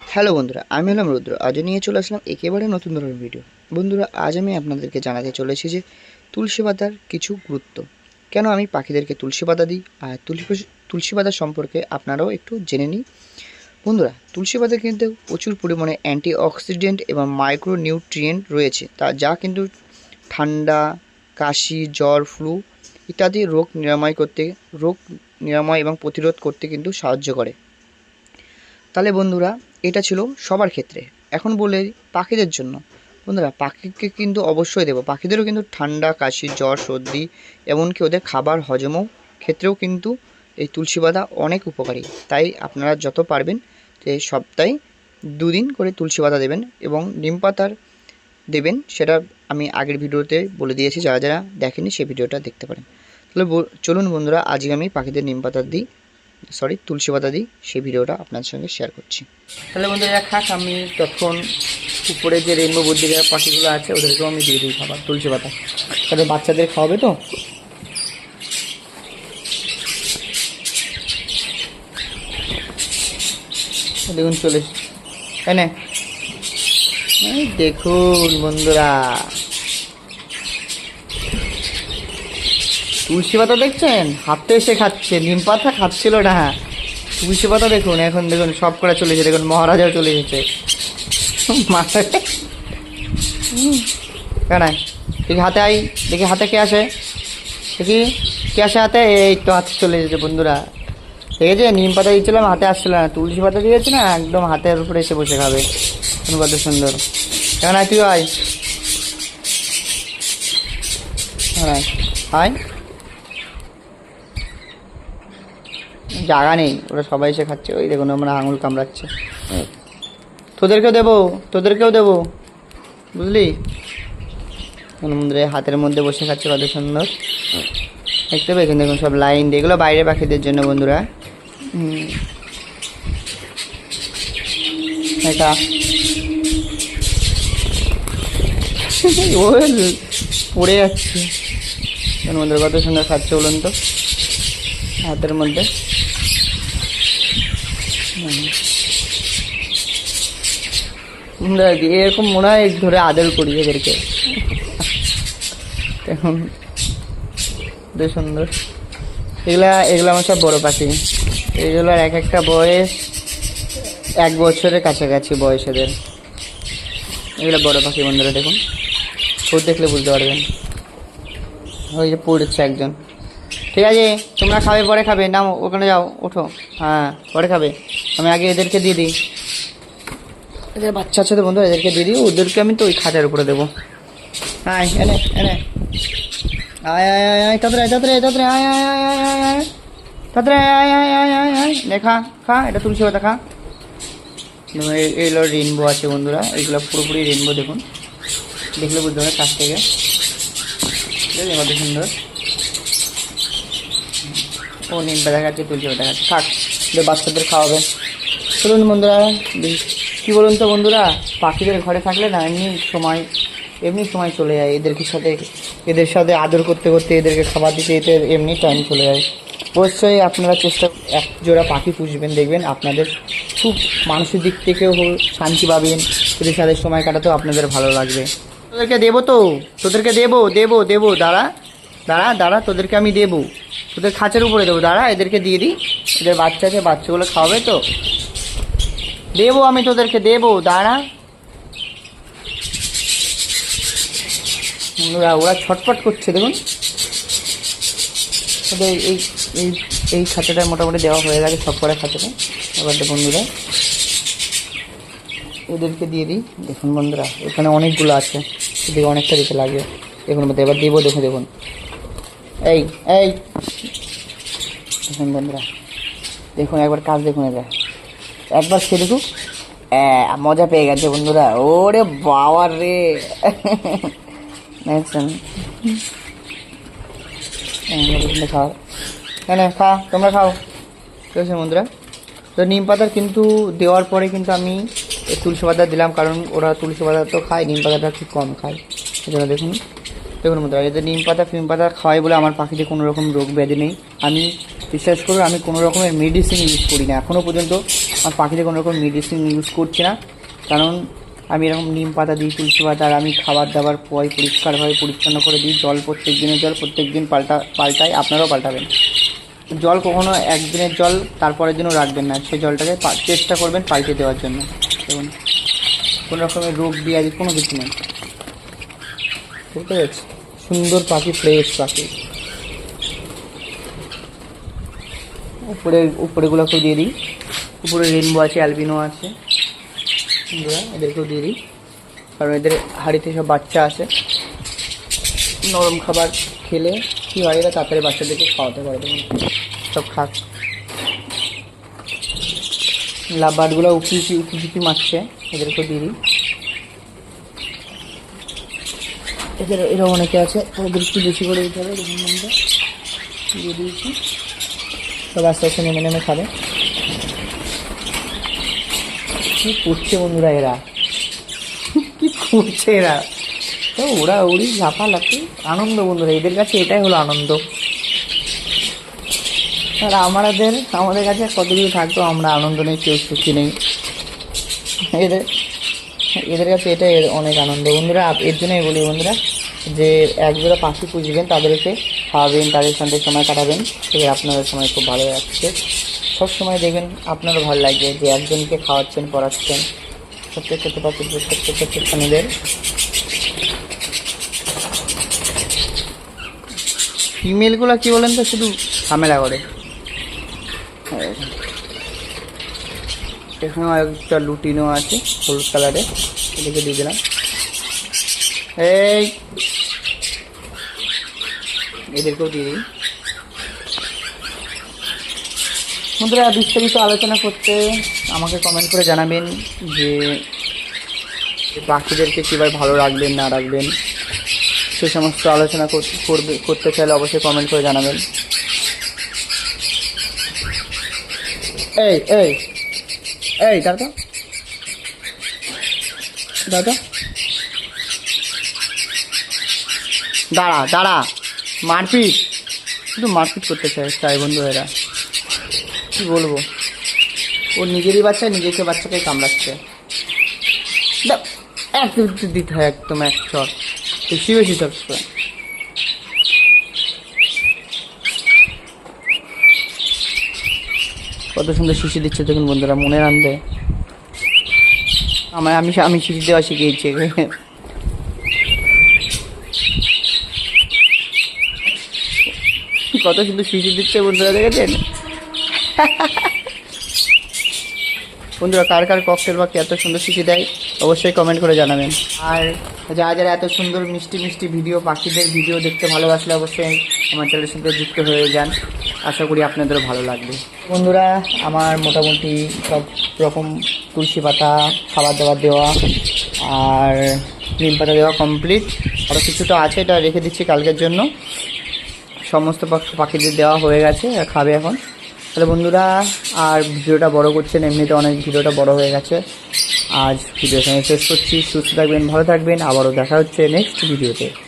Hello বন্ধুরা, আমি হলাম রুদ্র। আজও নিয়ে চলে আসলাম একেবারে নতুন ধরনের ভিডিও বন্ধুরা, আজ আমি আপনাদেরকে জানাতে চলেছি যে তুলসী পাতার কিছু গুরুত্ব। কেন আমি পাখিদেরকে তুলসী পাতা দিই? আর তুলসী তুলসী পাতা সম্পর্কে আপনারাও একটু জেনে নিই বন্ধুরা, তুলসী পাতা কিন্তু প্রচুর পরিমাণে অ্যান্টি অক্সিডেন্ট এবং মাইক্রো নিউট্রিয়েন্ট রয়েছে। তা যা কিন্তু ঠান্ডা, কাশি, জ্বর ফ্লু ইত্যাদি রোগ নিরাময় করতে, রোগ নিরাময় এবং প্রতিরোধ করতে কিন্তু সাহায্য করে। তাহলে বন্ধুরা এটা ছিল সবার ক্ষেত্রে। এখন বলে পাখিদের জন্য। বন্ধুরা, পাখিকে কিন্তু অবশ্যই দেবো। পাখিদেরও কিন্তু ঠান্ডা, কাশি, জ্বর, সর্দি, এমনকি ওদের খাবার হজমও ক্ষেত্রেও কিন্তু এই তুলসী পাতা অনেক উপকারী। তাই আপনারা যত পারবেন, যে সপ্তাহে দুদিন করে তুলসী পাতা দেবেন এবং নিম পাতার দেবেন, সেটা আমি আগের ভিডিওতে বলে দিয়েছি, যারা যারা দেখেনি সেই ভিডিওটা দেখতে পারেন। তাহলে চলুন বন্ধুরা, আজকে আমি পাখিদের নিম পাতা দিই। সরি, তুলসী পাতা দিই সেই ভিডিওটা আপনাদের সঙ্গে শেয়ার করছি। তাহলে বন্ধুরা খাক আমি তখন উপরে যে রেনবো বুদ্ধিকা পাখিগুলো আছে, ওদেরকেও আমি দিয়ে দিই খাবার, তুলসী পাতা। তাহলে বাচ্চাদের খাওয়াবে তো? দেখুন, চলে তাই না। দেখুন, বন্ধুরা। তুলসী পাতা দেখছেন? হাতে এসে খাচ্ছে, নিম পাতা খাচ্ছিল না। হ্যাঁ তুলসী পাতা দেখুন, এখন দেখুন, সব করে চলে এসেছে, দেখুন, মহারাজাও চলে এসেছে। কেন? দেখি হাতে আই, দেখি হাতে কে আসে? দেখি কে আসে হাতে? এই তো হাতে চলে এসেছে বন্ধুরা। ঠিক আছে নিম পাতা দিচ্ছিলাম হাতে আসছিল না। তুলসী পাতা দিয়েছি না, একদম হাতের উপরে এসে বসে খাবে। কোন কত সুন্দর। আয় তুই আয়। কেমন আয় আয় জায়গা নেই, ওরা সবাই এসে খাচ্ছে। ওই দেখুন, আমরা আঙুল কামড়াচ্ছে। তোদেরকেও দেবো তোদেরকেও দেবো। বুঝলি? হাতের মধ্যে বসে খাচ্ছে কত সুন্দর। দেখতে পেয়েছেন, দেখুন, সব লাইন দিয়ে। এগুলো বাইরে পাখিদের জন্য, বন্ধুরা। ও, পড়ে যাচ্ছে। বন্ধুরা কত সুন্দর খাচ্ছে, বলুন তো। হাতের মধ্যে। এরকম মনে হয় ধরে আদর করি এদেরকে এখন বেশ সুন্দর। এগুলা, এগুলো আমার সব বড় পাখি। এগুলোর এক একটা বয়স এক বছরের কাছাকাছি বয়স এদের। এগুলো বড় পাখি বন্ধুরা, দেখুন। ফুট দেখলে বুঝতে পারবেন। ওই যে পড়েছে একজন। ঠিক আছে তোমরা খাবে পরে খাবে নাও ওখানে যাও ওঠো হ্যাঁ পরে খাবে আমি আগে এদেরকে দিয়ে দিই এদের বাচ্চা আছে তো বন্ধু এদেরকে দিয়ে দিই ওদেরকে আমি তো ওই খাটের উপরে দেবো আয় এনে এনে আয় আয় আয় আয় তাড়াতাড়ি তাড়াতাড়ি তাড়াতাড়ি আয় আয় খা এটা তুলসী পাতা খা এইগুলো রেনবো আছে বন্ধুরা এইগুলো পুরোপুরি রেনবো দেখুন দেখলে বুঝতে হবে কাছ থেকে ঠিক সুন্দর ও নিম পাতা খাচ্ছে তুলসী পাতা খাচ্ছে। থাক বাচ্চাদের খাওয়াবে। চলুন বন্ধুরা কি বলুন তো বন্ধুরা? পাখিদের ঘরে থাকলে না এমনি সময় এমনি সময় চলে যায়। এদেরকে সাথে এদের সাথে আদর করতে করতে, এদেরকে খাবার দিতে এতে এমনি টাইম চলে যায়। অবশ্যই আপনারা চেষ্টা এক জোড়া পাখি পুষবেন, দেখবেন আপনাদের খুব মানসিক দিক থেকেও শান্তি পাবেন। এদের সাথে সময় কাটাতেও আপনাদের ভালো লাগবে। তোদেরকে দেবো তো? তোদেরকে দেবো দেবো দেবো, দাঁড়া। দাঁড়া দাঁড়া, তোদেরকে আমি দেবো। তোদের খাঁচের উপরে দেবো, দাঁড়া, এদেরকে দিয়ে দিই। এদের বাচ্চা আছে বাচ্চাগুলো খাওয়াবে তো। দেবো আমি তোদেরকে, দেবো, দাঁড়া। ওরা ওরা ছটফট করছে, দেখুন। ওদের এই এই এই খাঁচাটা মোটামুটি দেওয়া হয়ে গেছে, সব করে খাঁচাটা এবার দেখুন বন্ধুরা, ওদেরকে দিয়ে দিই। দেখুন বন্ধুরা, এখানে অনেকগুলো আছে। এদিকে অনেকটা দিতে লাগে। দেখুন, এবার দেবো, দেখুন দেখুন। এই এই দেখুন বন্ধুরা? দেখুন, একবার কাজ দেখুন এবার একবার খেয়ে দেখুক। মজা পেয়ে গেছে বন্ধুরা। ওরে বাবার রে। খাও হ্যাঁ খা, তোমরা খাও। ঠিক আছে বন্ধুরা? তো নিম পাতার কিন্তু দেওয়ার পরে কিন্তু আমি তুলসী পাতা দিলাম, কারণ ওরা তুলসী পাতা তো খায়, নিম পাতাটা খুব কম খায়। সেজন্য দেখুন। দেখুন বন্ধুরা এদের নিম পাতা, ফিম পাতা খাওয়াই বলে আমার পাখিতে কোনো রকম রোগ ব্যাধি নেই। আমি বিশ্বাস করুন আমি কোনো রকমের মেডিসিন ইউজ করি না। এখনও পর্যন্ত আমার পাখিতে কোনো রকম মেডিসিন ইউজ করছি না। কারণ আমি এরকম নিম পাতা দিই, তুলসী পাতা, আর আমি খাবার দাবার পয় পরিষ্কারভাবে পরিচ্ছন্ন করে দিই। জল প্রত্যেক দিনের জল প্রত্যেক দিন পাল্টা, পাল্টাই, আপনারাও পাল্টাবেন। জল কখনো একদিনের জল, তারপরের দিনও রাখবেন না। সেই জলটাকে চেষ্টা করবেন পাল্টে দেওয়ার জন্য। দেখুন, কোনো রকমের রোগ বিয়াদি কোনো কিছু নেই। বুঝতে পেরেছি? সুন্দর পাখি ফ্রেশ পাখি। উপরে, উপরেগুলোকেও দিয়ে দিই। উপরে রেনবো আছে অ্যালবিনো আছে। এদেরকেও দিয়ে দিই। কারণ এদের হাড়িতে সব বাচ্চা আছে। নরম খাবার খেলে কী হয়, এরা তাড়াতাড়ি বাচ্চাদেরকে খাওয়াতে পারে। দেখুন সব খাক। লাভবার্ডগুলো উকি উকি উকি উকি মারছে। এদেরকেও দিয়ে দিই। এদের এরকম অনেকে আছে। ওদের একটু বেশি করে দিতে হবে দেখুন বন্ধুরা দিয়ে দিয়েছি। সব আস্তে আস্তে নেমে নেমে খাবে। কি করছে বন্ধুরা এরা? কী করছে এরা? তো ওরা উড়ি লাফালাফি। আনন্দ বন্ধুরা, এদের কাছে এটাই হলো আনন্দ। আর আমাদের আমাদের কাছে কত কিছু থাকতো আমরা আনন্দ নেই, কেউ সুখী নেই। এদের এদের কাছে এর অনেক আনন্দ। বন্ধুরা এর জন্যই বলি বন্ধুরা, যে একজোড়া পাখি পুষবেন তাদেরকে খাওয়াবেন, তাদের সঙ্গে সময় কাটাবেন। তবে আপনাদের সময় খুব ভালো লাগছে সব সময় দেখবেন আপনারও ভালো লাগবে যে একজনকে খাওয়াচ্ছেন, পড়াচ্ছেন। ছোট্ট ছোট্ট পাখি ছোট্ট ছোট্ট প্রাণীদের ফিমেলগুলো কি বলেন তো? শুধু ঝামেলা করে। এখানেও একটা লুটিনো আছে, হলুদ কালারে এদিকে দিয়ে দিলাম। এই, এদেরকেও দিয়ে দিই। বন্ধুরা, বিস্তারিত আলোচনা করতে আমাকে কমেন্ট করে জানাবেন যে পাখিদেরকে কীভাবে ভালো রাখবেন, না রাখবেন। সে সমস্ত আলোচনা কর- করবে, করতে চাইলে অবশ্যই কমেন্ট করে জানাবেন। এই এই এই, দাদা। দাদা। দাঁড়া দাঁড়া। মারপিট। শুধু মারপিট করতে চাই চাই বন্ধু এরা। কি বলব? ও নিজেরই বাচ্চা, নিজেকে বাচ্চাকে কামড়াচ্ছে। দিতে হয় একদম এক চট বেশি বেশি চট কত সুন্দর শিশি দিচ্ছে দেখুন বন্ধুরা মনে আনন্দে। আমার আমি আমি শিশি দেওয়া শিখিয়েছি। কত সুন্দর শিশি দিচ্ছে বন্ধুরা, দেখেছেন? বন্ধুরা, কার কার ককটেল বা এত সুন্দর শিশি দেয়, অবশ্যই কমেন্ট করে জানাবেন। আর যারা যারা এত সুন্দর মিষ্টি মিষ্টি ভিডিও পাখিদের ভিডিও দেখতে ভালোবাসলে অবশ্যই আমার চ্যানেলের সঙ্গে যুক্ত হয়ে যান। আশা করি আপনাদেরও ভালো লাগবে। বন্ধুরা, আমার মোটামুটি সব রকম তুলসী পাতা, খাবার দাবার দেওয়া আর নিম পাতা দেওয়া কমপ্লিট আরও কিছুটা আছে, এটা রেখে দিচ্ছি কালকের জন্য। সমস্ত পাখ- পাখিদের দেওয়া হয়ে গেছে খাবে এখন। তাহলে বন্ধুরা, আর ভিডিওটা বড় করছেন, এমনিতে অনেক ভিডিওটা বড় হয়ে গেছে। আজ ভিডিও এখানে শেষ করছি। সুস্থ থাকবেন, ভালো থাকবেন। আবারও দেখা হচ্ছে নেক্সট ভিডিওতে।